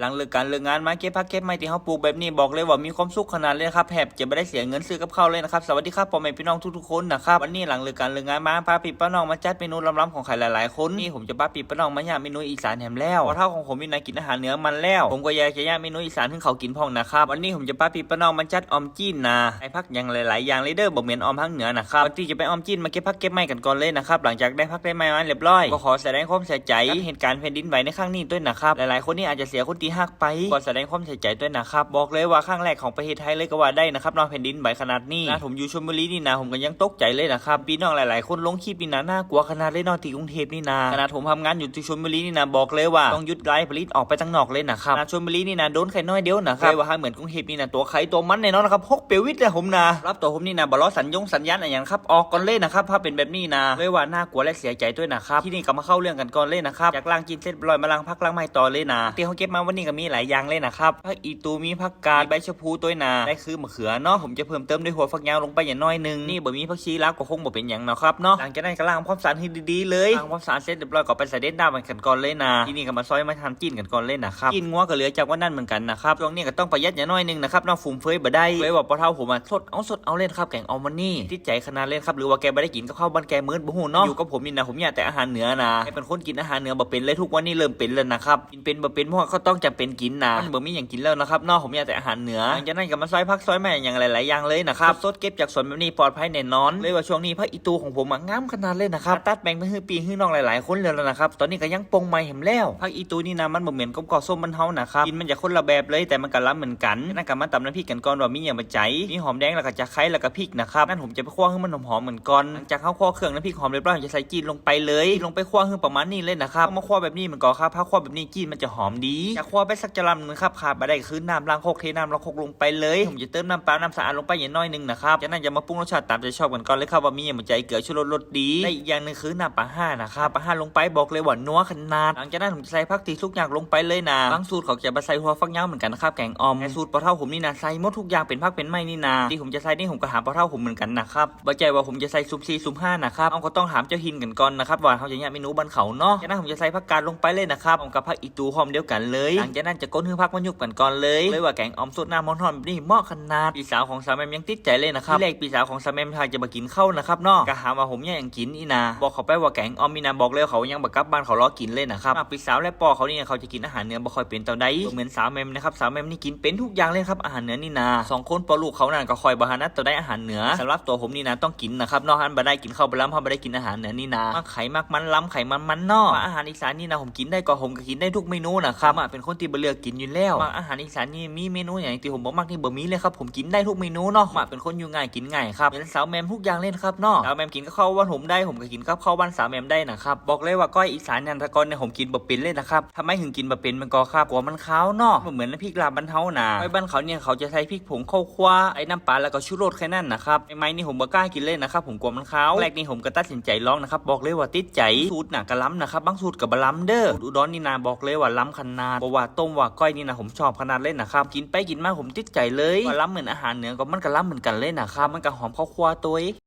หลังเลิกการเลิกงานมาเก็บผักเก็บไม้ที่เขาปลูกแบบนี้บอกเลยว่ามีความสุขขนาดเลยครับแทบจะไม่ได้เสียเงินซื้อกับข้าวเลยนะครับสวัสดีครับพ่อแม่พี่น้องทุกๆคนนะครับวันนี้หลังเลิกการเลิกงานมาพาพี่ป้าน้องมาจัดเมนูล้ำๆของใครหลายๆคนนี่ผมจะพาพี่ป้าน้องมาย่างเมนูอีสานแถมแล้วเพราะเท่าของผมมีนายกินอาหารเหนือมันแล้ว ผมก็อยากจะย่างเมนูอีสานให้เขากินพ่องนะครับวันนี้ผมจะพาพี่ป้าน้องมาจัดออมจีนนะไอพักอย่างหลายๆอย่างเลยเด้อบอกเหมือนออมพักเหนือนะครับก่อนที่จะไปออมจีนมาเก็บผักเก็บไม้กันก่อนเลยนะครับหลังจากได้พักได้ไม้มาเรียบร้อยก็ขอแสดงความเสียใจเหตุการณ์แผ่นดินไหวในครั้งนี้ด้วยนะครับหลายๆคนนี่อาจจะเสียคนที่หักไปก็แสดงความเสียใจด้วยนะครับบอกเลยว่าครั้งแรกของประเทศไทยเลยก็ว่าได้นะครับนอกแผ่นดินไหวขนาดนี้นะผมอยู่ชลบุรีนี่นะผมก็ยังตกใจเลยนะครับพี่น้องหลาย ๆ คนลงคลิปนี่นะน่ากลัวขนาดเลยนอกที่กรุงเทพนี่นะขนาดผมทำงานอยู่ที่ชลบุรีนี่นะบอกเลยว่าต้องยุดไลฟ์ผลิตออกไปตั้งนอกเลยนะครับชลบุรีนี่นะโดนไข่น้อยเดียวนะครับเลยว่าเหมือนกรุงเทพนี่นะตัวไข่ตัวมันแน่นอนนะครับฮกเปียววิทย์เลยผมนะรับตัวผมนี่นะบล้อสัญญงสัญญาณอะไรอย่างครับออกก่อนเลยนะครับถ้าเป็นแบบนี้นะเลยว่าน่ากลัวและเสียใจด้วยนะครับที่นี่ก็มาเข้าเรื่องกันก่อนเลยนะครับจากล่างกินเส้นลอยมาล่างพักล่างไม้ต่อเลยนะที่เขาเก็บมาวันนี้ก็มีหลายอย่างเลยนะครับผักอีตูมีผักกาดใบชะพูตัวนาได้คือมะเขือเนาะผมจะเพิ่มเติมด้วยหัวฝักยาวลงไปอย่างน้อยหนึงนี่บ่มีผักชีลาวก็คงบ่เป็นอย่างเนาะครับเนาะหลังจากนั้นก็ล้างความสะอาดให้ดีๆเลยล้างความสะอาดเสร็จเรียบร้อยก็ไปใส่เด็ดดาวกันก่อนเลยนะที่นี่ก็มาซอยมาทำจิ้นกันก่อนเลยนะครับจิ้นงัวก็เหลือจากวันนั้นเหมือนกันนะครับช่วงนี้ก็ต้องประหยัดอย่างน้อยหนึงนะครับเนอกฟุ่มเฟือยบ่ได้เลยว่าปะเท่าผมอะสดเอาสดเอาเล่นครับแกงเอามันนี่ที่ใจขนาดเล่นครับหรือว่าแกไม่ได้กินกับข้าวบ้านแกมื้อบ่ฮู้เนาะอยู่กับผมนี่นะผมอยากแต่อาหารเหนือนะแกเป็นคนกินอาหารเหนือบ่เป็นเลยทุกวันนี้เริ่มเป็นแล้วนะครับกินเป็นบ่เป็นเพราะว่าเขาต้องจำเป็นกินนะมันบ่มีอย่างกินแล้วนะครับเนอกผมอยากแต่อาหารเหนือหลังจากนั้นก็มาซอยพักซอยแม่อย่างหลายๆอย่างเลยนะครับสดเก็บจากสวนแบบนี้ปลอดภัยแน่นอนเลยว่าช่วงนี้พระอีตูของผมอะงามขนาดเลยนะครับตัดแบ่งไปให้ปีให้น้องหลายๆคนเลยแล้วนะครับตอนนี้ก็ยังปงใหม่เห็นแล้วพักอีตูนี่นะมันบ่เหมือนกับกอส้มมันเฮานะครับกินมันจะคนละแบบเลยแต่มันก็ล้ำเหมือนกันนั่นก็มาตำน้ำพริกกันก่อนว่ามีอย่างมาใจมีหอมแดงแล้วก็จะไคร้แล้วก็พริกนะครับนั่นผมจะไปคั่วให้มันหอมๆเหมือนก่อนหลังจากเข้าคั่วเครื่องน้ำพริกหอมเรียบร้อยผมจะใส่จีนลงไปเลยลงไปคั่วให้ประมาณนี้เลยนะครับเอามาคั่วแบบนี้มันก็ครับถ้าคั่วแบบนี้จีนมันจะหอมดีจะคั่วไปสักจะลำหนึงครับขาดไปได้คือน้ำล้างโคกเทน้ำล้างโคกลงไปเลย ผมจะเติมน้ำปลาน้ำสะอาดลงไปอย่างน้อยหนึงนะครับจากนั้นจะมาปรุงรสชาติตามใจชอบกันก่อนเลยครับว่ามีอย่างมาใจเกลือชูรสรสดีและอีกอย่างหนึงคือน้ำปลาห้านะครับปลาห้าลงไปบอกเลยว่านัวขนาด หลังจากนั้นผมจะใส่ผักตีทุกอย่างลงไปเลยนะบางสูตรเขาจะมาใส่หัวฟักยาวเหมือนกันนะครับแกงออมสูตรปลาเท่าผมนี่นะใส่หมดทุกอย่างเป็นผักเป็นไม้นี่นาที่ผมจะใส่นี่ผมก็หาปลาเท่าผมเหมือนกันนะครับบ่าใจว่าผมจะใส่ซุปซีซุปห้านะครับเอาก็ต้องถามเจ้าหินกันก่อนนะครับว่าเขาจะเนี่ยเมนูบนเขาเนาะจากนั้นผมจะใส่ผักกาดลงไปเลยนะครับผมกับผักอีตูหอมเดียวกันเลยลังจากนั้นจะก้นให้ผักมันยุบกันก่อนเลยเลยว่าแกงอมสดน้ำมันหอมนี้เหมาะขนาดปีสาวของสาวแมมยังติดใจเลยนะครับที่แรกปีสาวของสาวแมมทายจะมากินข้าวนะครับนาะก็หาว่าผมเนี่ยยังกินอีนา บอกเขาไปว่าแกงอมมีนาบอกเลยเขายังบักกับบ้านเขารอกินเลยนะครับปีสาวและปอเขานี่เขาจะกินอาหารเนื้อบ่ค่อยเป็นเต่าใดเหมือนสาวแมมนะครับสาวแมมนี่กินเป็นทุกอย่างเลยครับอาหารเนื้อนี่นาสองคนปอลูกเขานั่นก็คอยบาหานัดตัวได้อาหารเหนือสำหรับตัวผมนี่นะต้องกินนะครับนอกฮันบ่ได้กินข้าวบ่ล้ำเพราบ่ได้กินอาหารเหนือนี่นามากไข่มากมันล้ำไข่มันมันนอกอาหารอีสานนี่นะผมกินได้ก็ผมก็กินได้ทุกเมนูนะครับเป็นคนที่บ่เลือกกินอยู่แล้วมาอาหารอีสานนี่มีเมนูอย่างที่ผมบอกมากที่บ่มีเลยครับผมกินได้ทุกเมนูเนาะมาเป็นคนอยู่ง่ายกินง่ายครับเป็นสาวแมมทุกอย่างเล่นครับเนาะสาวแมมกินก็เข้าวบ้านผมได้ผมก็กินกับข้าวบ้านสาวแมมได้นะครับบอกเลยว่าก้อยอีสานยันตะกอนเนี่ยผมกินบ่เป็นเลยนะครับทำไมถึงกินบ่เป็นมันก็ครับกลัวมันขาวเนาะเหมือนน้ำพริกลาบบ้านเฮานะไอ้บ้านเขาเนี่ยเขาจะใช้พริกผงข้าวคั่วไอ้น้ำปลาแล้วก็ชูรสแค่นั้นนะครับไอ้ไม้นี่ผมบ่กล้ากินเลยนะครับผมกลัวมันขาวแรกนี่ผมก็ตัดสินใจลองนะครับบอกเลยว่าติดใจสูตรหนักกะล้ำนะครับบางสูตรกับบะล้ำเด้ออุดรนี่นาบอกเลยว่าล้ำขนาดเพราะว่าต้มว่าก้อยนี่นะผมชอบขนาดเลยนะครับกินไปกินมาผมติดใจเลยว่าล้ำเหมือนอาหารเหนือก็มันก็ล้ำเหมือนกันเลยนะครับมันก็หอมข้าวคั่วตัว